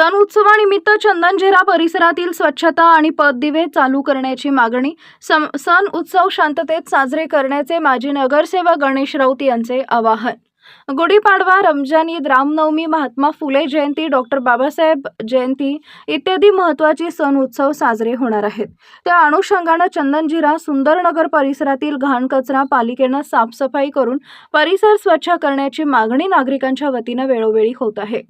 सण उत्सवानिमित्त चंदनझिरा परिसरातील स्वच्छता आणि पददिवे चालू करण्याची मागणी सण उत्सव शांततेत साजरे करण्याचे माजी नगरसेवक गणेश राऊत यांचे आवाहन. गुढीपाडवा रमजान ईद रामनवमी महात्मा फुले जयंती डॉक्टर बाबासाहेब जयंती इत्यादी महत्त्वाचे सण उत्सव साजरे होणार आहेत. त्या अनुषंगानं चंदनजिरा सुंदरनगर परिसरातील घाण कचरा पालिकेनं साफसफाई करून परिसर स्वच्छ करण्याची मागणी नागरिकांच्या वतीनं वेळोवेळी होत आहे.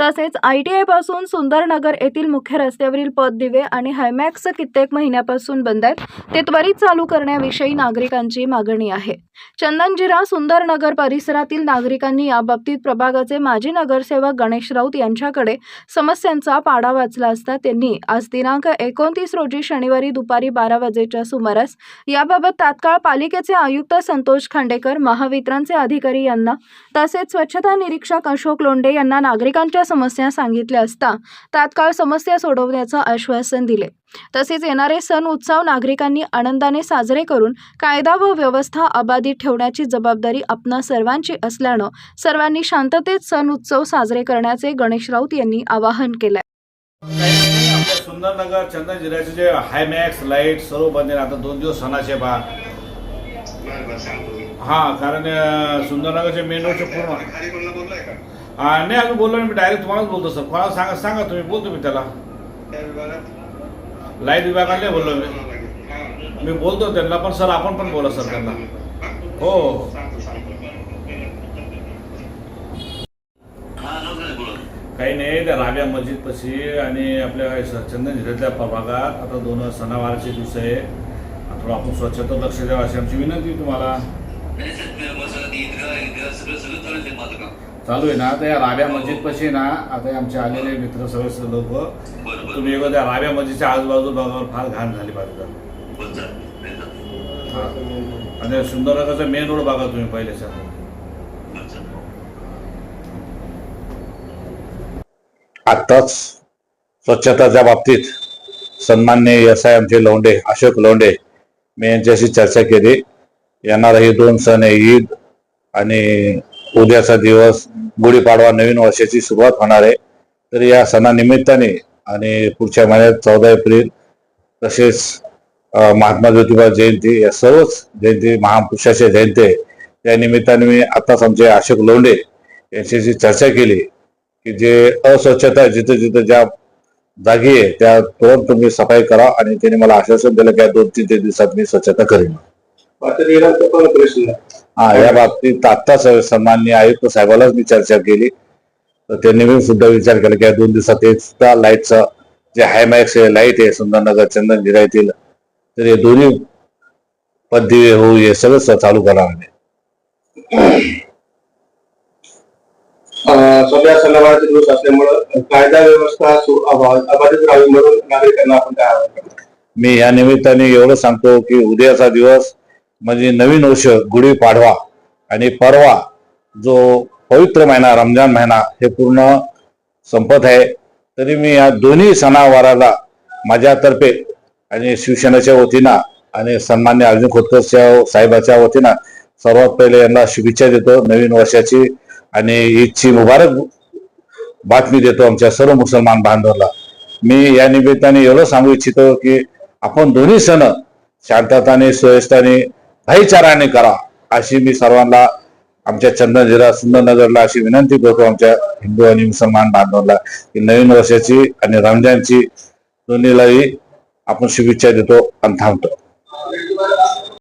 तसेच आय टी आयपासून सुंदरनगर येथील मुख्य रस्त्यावरील पददिवे आणि हायमॅक्स कित्येक महिन्यापासून बंद आहेत. ते त्वरित चालू करण्याविषयी नागरिकांची मागणी आहे. चंदनजिरा सुंदरनगर परिसरातील नागरिकांनी याबाबतीत प्रभागाचे माजी नगरसेवक गणेश राऊत यांच्याकडे समस्यांचा पाडा वाचला असता त्यांनी आज दिनांक एकोणतीस रोजी शनिवारी दुपारी बारा वाजेच्या सुमारास याबाबत तात्काळ पालिकेचे आयुक्त संतोष खांडेकर महावितरणचे अधिकारी यांना तसेच स्वच्छता निरीक्षक अशोक लोंढे यांना नागरिकांच्या समस्या सांगितल्या असता तात्काळ समस्या सोडवण्याचं आश्वासन दिले. तसेच येणारे सण उत्सव नागरिकांनी आनंदाने साजरे करून कायदा व व्यवस्था अबाधित ठेवण्याची जबाबदारी आपणा सर्वांची असल्यानं सर्वांनी शांततेत सण उत्सव साजरे करण्याचे गणेश राऊत यांनी आवाहन केलं सुंदरनगर चंदन जिल्ह्याचे जे हायमॅक्स लाइट सर्व बंद आता दोन दिवस सणाचे बा हा कारण सुंदरनगरचे मेन रोडचे पूर्ण नाही अजून बोललो मी डायरेक्ट तुम्हालाच बोलतो सर. कोणाला सांगा सांगा तुम्ही बोलतो मी त्याला. लाइट विभागाला बोललो मी. मी बोलतो त्यांना पण सर आपण पण बोला सर त्यांना. हो. काही नाही त्या राव्या मस्जिद पशी आणि आपल्या चंदन जिल्ह्यातल्या प्रभागात. आता दोन सणावाराचे दिवस आहे. थोडं आपण स्वच्छता लक्ष द्यावं अशी आमची विनंती तुम्हाला. चालू आहे ना आता या राब्या मस्जिद पशी ना आता आमचे आलेले मित्र सदस्य लोक तुम्ही एकदा त्या राब्या मस्जिदच्या आजूबाजू भागावर फार घाण झाली पाहिजे हा. आणि सुंदरनगरचा मेन रोड बघा तुम्ही पहिले सर. आत्ताच स्वच्छताच्या बाबतीत सन्मान्य एस आय आमचे लोंडे अशोक लोंडे मी यांच्याशी चर्चा केली. येणारा हे दोन सण आहे ईद आणि उद्याचा दिवस गुढीपाडवा नवीन वर्षाची सुरुवात होणार आहे. तर या सणानिमित्ताने आणि पुढच्या महिन्यात चौदा एप्रिल तसेच महात्मा ज्योतिबा जयंती या सर्वच जयंती महापुरुषाच्या जयंती आहे. त्या निमित्ताने मी आताच आमचे अशोक लोंढे यांच्याशी चर्चा केली की जे अस्वच्छता जिथे जिथं जिथं ज्या जागी आहे त्या तुरंत तुम्ही सफाई करा आणि त्याने मला आश्वासन दिलं की दोन तीन तीन दिवसात मी स्वच्छता करेन. प्रश्न हा या बाबतीत आत्ताच सन्माननीय आयुक्त साहेबालाच मी चर्चा केली. तर त्यांनी मी सुद्धा विचार केला की दोन दिवसात सुद्धा लाईटचं जे हायमॅक्स लाइट आहे सुंदरनगर चंदन जिल्हा येथील तर हे दोन्ही पदवी होऊ हे सगळं चालू करणार आहे. सध्या सणावाराचे दिवस असल्यामुळं कायदा व्यवस्था अबाधित राहावी म्हणून नागरिकांना आपण काय मी या निमित्ताने एवढं सांगतो की उद्याचा दिवस म्हणजे नवीन वर्ष गुढी पाडवा आणि परवा जो पवित्र महिना रमजान महिना हे पूर्ण संपत आहे. तरी मी या दोन्ही सणावाराला माझ्यातर्फे आणि शिवसेनेच्या वतीनं आणि सन्मान्य अर्जुन खोतकरच्या साहेबाच्या वतीनं सर्वात पहिले यांना शुभेच्छा देतो. नवीन वर्षाची आणि ईदची मुबारक बातमी देतो आमच्या सर्व मुसलमान बांधवांना. मी या निमित्ताने एवढं सांगू इच्छितो की आपण दोन्ही सण शांतताने सुव्यवस्थाने भाईचाराने करा अशी मी सर्वांना आमच्या चंदन सुंदरनगरला अशी विनंती करतो. आमच्या हिंदू आणि मुसलमान बांधवांना की नवीन वर्षाची आणि रमजानची दोन्हीलाही आपण शुभेच्छा देतो आणि थांबतो.